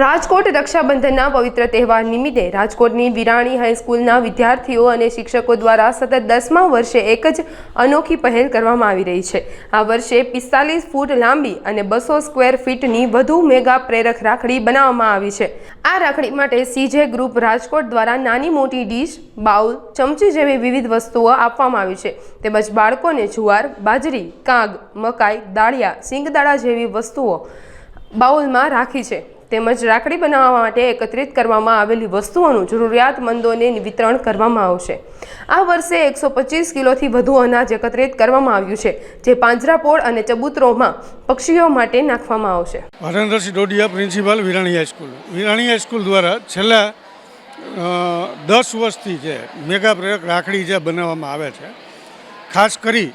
રાજકોટ રક્ષાબંધનના પવિત્ર તહેવાર નિમિત્તે રાજકોટની વિરાણી હાઈસ્કૂલના વિદ્યાર્થીઓ અને શિક્ષકો દ્વારા સતત દસમા વર્ષે એક જ અનોખી પહેલ કરવામાં આવી રહી છે. આ વર્ષે પિસ્તાલીસ ફૂટ લાંબી અને બસો સ્ક્વેર ફીટની વધુ મેગા પ્રેરક રાખડી બનાવવામાં આવી છે. આ રાખડી માટે સીજે ગ્રુપ રાજકોટ દ્વારા નાની મોટી ડીશ, બાઉલ, ચમચી જેવી વિવિધ વસ્તુઓ આપવામાં આવી છે. તેમજ બાળકોને જુવાર, બાજરી, કાગ, મકાઈ, દાળિયા સિંગદાળા જેવી વસ્તુઓ બાઉલમાં રાખી છે. તેમજ રાખડી બનાવવા માટે એકત્રિત કરવામાં આવેલી વસ્તુઓનું જરૂરિયાતમંદોને વિતરણ કરવામાં આવશે. આ વર્ષે એકસો પચીસ કિલોથી વધુ અનાજ એકત્રિત કરવામાં આવ્યું છે, જે પાંજરાપોળ અને ચબૂતરોમાં પક્ષીઓ માટે નાખવામાં આવશે. Harendrasinh Dodiya principal Virani high school Virani high school દ્વારા છેલ્લા દસ વર્ષથી જે મેગા પ્રયોગ રાખડી જે બનાવવામાં આવે છે, ખાસ કરી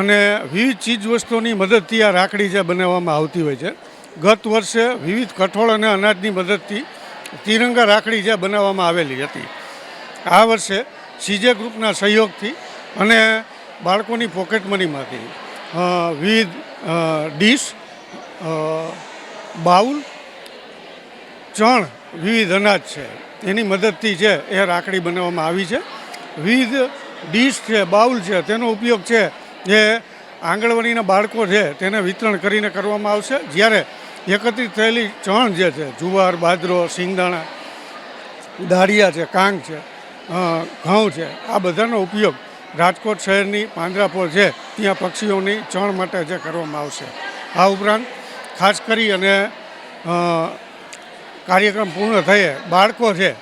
અને વિવિધ ચીજ વસ્તુઓની મદદથી આ રાખડી જે બનાવવામાં આવતી હોય છે ગત વર્ષે વિવિધ કઠોળ અને અનાજની મદદથી તિરંગા રાખડી જે બનાવવામાં આવેલી હતી. આ વર્ષે સીજે ગ્રુપના સહયોગથી અને બાળકોની પોકેટ મનીમાંથી વિવિધ ડીશ બાઉલ, ચણ વિવિધ અનાજ છે. એની મદદથી છે એ રાખડી બનાવવામાં આવી છે. વિવિધ ડીશ છે, બાઉલ છે, તેનો ઉપયોગ છે એ આંગણવાડીના બાળકો છે, તેને વિતરણ કરીને કરવામાં આવશે. જ્યારે એકત્રિત થયેલી ચણ જે છે, જુવાર, બાજરો સિંગદાણા દાળિયા છે, કાંગ છે ઘઉં છે, આ બધાનો ઉપયોગ રાજકોટ શહેરની પાંજરાપોળ છે, ત્યાં પક્ષીઓની ચણ માટે જે કરવામાં આવશે. આ ઉપરાંત ખાસ કરી અને કાર્યક્રમ પૂર્ણ થયે, બાળકો છે,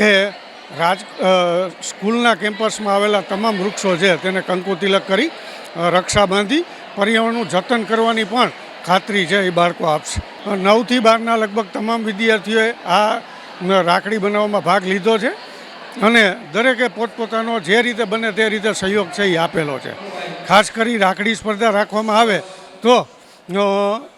એ રાજ સ્કૂલના કેમ્પસમાં આવેલા તમામ વૃક્ષો છે, તેને કંકુ તિલક કરી રક્ષા બાંધી, પર્યાવરણનું જતન કરવાની પણ ખાતરી છે એ બાળકો આપશે. નવથી બારના લગભગ તમામ વિદ્યાર્થીઓએ આ રાખડી બનાવવામાં ભાગ લીધો છે અને દરેકે પોતપોતાનો જે રીતે બને તે રીતે સહયોગ છે એ આપેલો છે. ખાસ કરી રાખડી સ્પર્ધા રાખવામાં આવે તો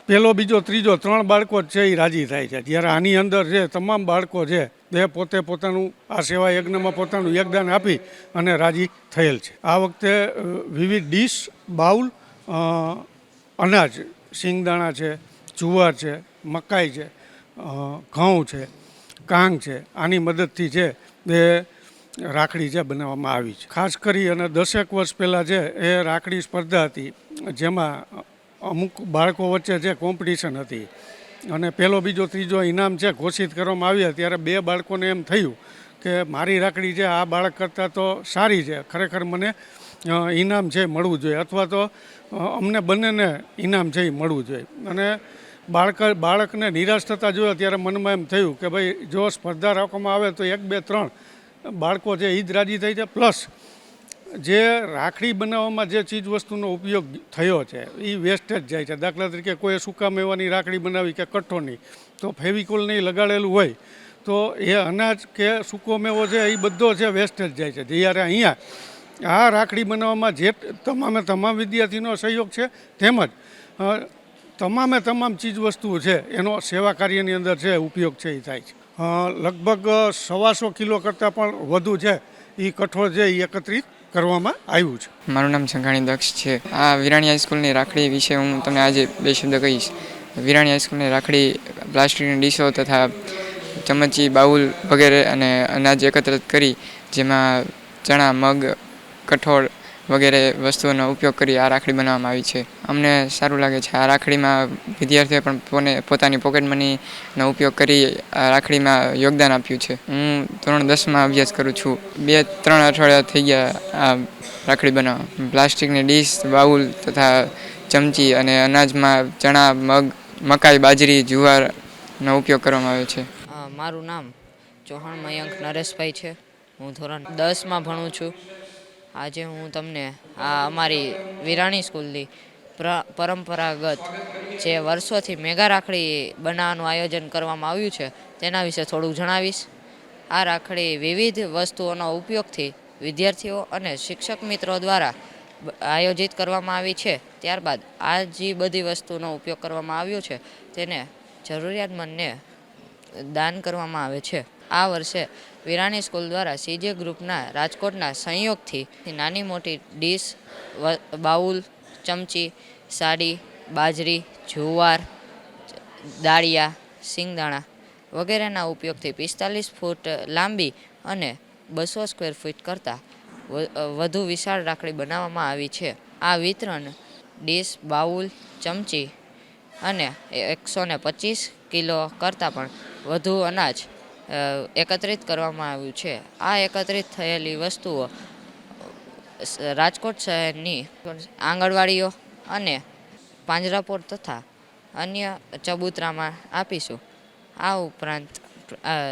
પહેલો બીજો, ત્રીજો, ત્રણ બાળકો છે એ રાજી થાય છે. જ્યારે આની અંદર જે તમામ બાળકો છે એ પોતે પોતાનું, આ સેવા યજ્ઞમાં પોતાનું યોગદાન આપી અને રાજી થયેલ છે. આ વખતે વિવિધ ડીશ, બાઉલ અનાજ સિંગદાણા છે, જુવાર છે, મકાઈ છે ઘઉં છે, કાંગ છે, આની મદદથી છે એ રાખડી છે બનાવવામાં આવી છે. ખાસ કરી અને દસેક વર્ષ પહેલાં છે એ રાખડી સ્પર્ધા હતી, જેમાં અમુક બાળકો વચ્ચે જે કોમ્પિટિશન હતી અને પહેલો, બીજો, ત્રીજો ઇનામ છે ઘોષિત કરવામાં આવ્યા ત્યારે બે બાળકોને એમ થયું કે મારી રાખડી છે આ બાળક કરતાં તો સારી છે. ખરેખર મને ઇનામ છે મળવું જોઈએ અથવા તો અમને બંનેને ઇનામ છે એ મળવું જોઈએ. અને બાળક, બાળકને નિરાશ થતા જોયા ત્યારે મનમાં એમ થયું કે ભાઈ, જો સ્પર્ધા રાખવામાં આવે તો એક, બે, ત્રણ બાળકો છે એ જ રાજી થઈ છે પ્લસ જે રાખડી બનાવવામાં જે ચીજ વસ્તુનો ઉપયોગ થયો છે એ વેસ્ટેજ જાય છે. દાખલા તરીકે કોઈ સૂકા મેવાની રાખડી બનાવી કે કઠોળની, તો ફેવિકોલ નહીં લગાડેલું હોય, તો એ અનાજ કે સૂકો મેવો છે એ બધો છે વેસ્ટેજ જાય છે. જ્યારે અહીંયા આ રાખડી બનાવવામાં જે તમામે તમામ વિદ્યાર્થીનો સહયોગ છે, તેમજ તમામે તમામ ચીજ વસ્તુઓ છે, એનો સેવા કાર્યની અંદર છે ઉપયોગ છે એ થાય છે. લગભગ સવાસો કિલો કરતાં પણ વધુ છે એ કઠોળ છે એ એકત્રિત કરવામાં આવ્યું છે. મારું નામ સંઘાણી દક્ષ છે. આ વિરાણી હાઈસ્કૂલની રાખડી વિશે હું તમને આજે બે શબ્દ કહીશ. વિરાણી હાઈસ્કૂલની રાખડી પ્લાસ્ટિકની ડીશો તથા ચમચી, બાઉલ વગેરે અને અનાજ એકત્રિત કરી, જેમાં ચણા, મગ કઠોળ વગેરે વસ્તુઓનો ઉપયોગ કરી આ રાખડી બનાવવામાં આવી છે. અમને સારું લાગે છે. આ રાખડીમાં વિદ્યાર્થીઓએ પણ પોને, પોતાની પોકેટ મનીનો ઉપયોગ કરી આ રાખડીમાં યોગદાન આપ્યું છે. હું ધોરણ દસમાં અભ્યાસ કરું છું. બે, ત્રણ અઠવાડિયા થઈ ગયા આ રાખડી બનાવવા. પ્લાસ્ટિકની ડીશ, બાઉલ તથા ચમચી અને અનાજમાં ચણા, મગ, મકાઈ, બાજરી, જુવારનો ઉપયોગ કરવામાં આવે છે. મારું નામ ચૌહાણ મયંક નરેશભાઈ છે. હું ધોરણ દસમાં ભણું છું. આજે હું તમને આ અમારી વિરાણી સ્કૂલની પરંપરાગત જે વર્ષોથી મેગા રાખડી બનાવવાનું આયોજન કરવામાં આવ્યું છે, તેના વિશે થોડુંક જણાવીશ. આ રાખડી વિવિધ વસ્તુઓનો ઉપયોગથી વિદ્યાર્થીઓ અને શિક્ષક મિત્રો દ્વારા આયોજિત કરવામાં આવી છે. ત્યારબાદ આ જે બધી વસ્તુનો ઉપયોગ કરવામાં આવ્યો છે, તેને જરૂરિયાતમંદને દાન કરવામાં આવે છે. આ વર્ષે વિરાણી સ્કૂલ દ્વારા સીજે ગ્રુપના રાજકોટના સંયોગથી નાની મોટી ડીશ બાઉલ, ચમચી, સાડી, બાજરી, જુવાર, દાળિયા, સિંગદાણા વગેરેના ઉપયોગથી પિસ્તાલીસ ફૂટ લાંબી અને બસો સ્ક્વેર ફીટ કરતાં વધુ વિશાળ રાખડી બનાવવામાં આવી છે. આ વિતરણ ડીશ, બાઉલ, ચમચી અને એકસો ને પચીસ કિલો કરતાં પણ વધુ અનાજ એકત્રિત કરવામાં આવ્યું છે. આ એકત્રિત થયેલી વસ્તુઓ રાજકોટ શહેરની આંગણવાડીઓ અને પાંજરાપોળ તથા અન્ય ચબૂતરામાં આપીશું. આ ઉપરાંત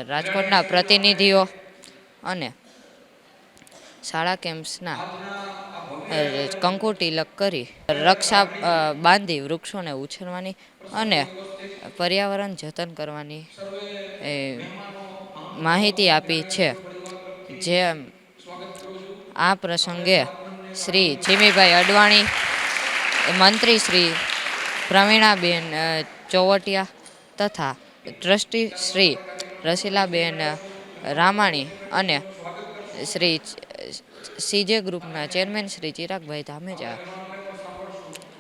રાજકોટના પ્રતિનિધિઓ અને શાળા કેમ્પ્સના કંકુ તિલક કરી રક્ષા બાંધી વૃક્ષોને ઉછેરવાની અને પર્યાવરણ જતન કરવાની માહિતી આપી છે. જે આ પ્રસંગે શ્રી જીમીભાઈ અડવાણી, મંત્રી શ્રી પ્રવીણાબેન ચોવટિયા તથા ટ્રસ્ટી શ્રી રસીલાબેન રામાણી અને શ્રી સીજે ગ્રુપના ચેરમેન શ્રી ચિરાગભાઈ ધામેજા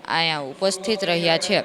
અહીંયા ઉપસ્થિત રહ્યા છે.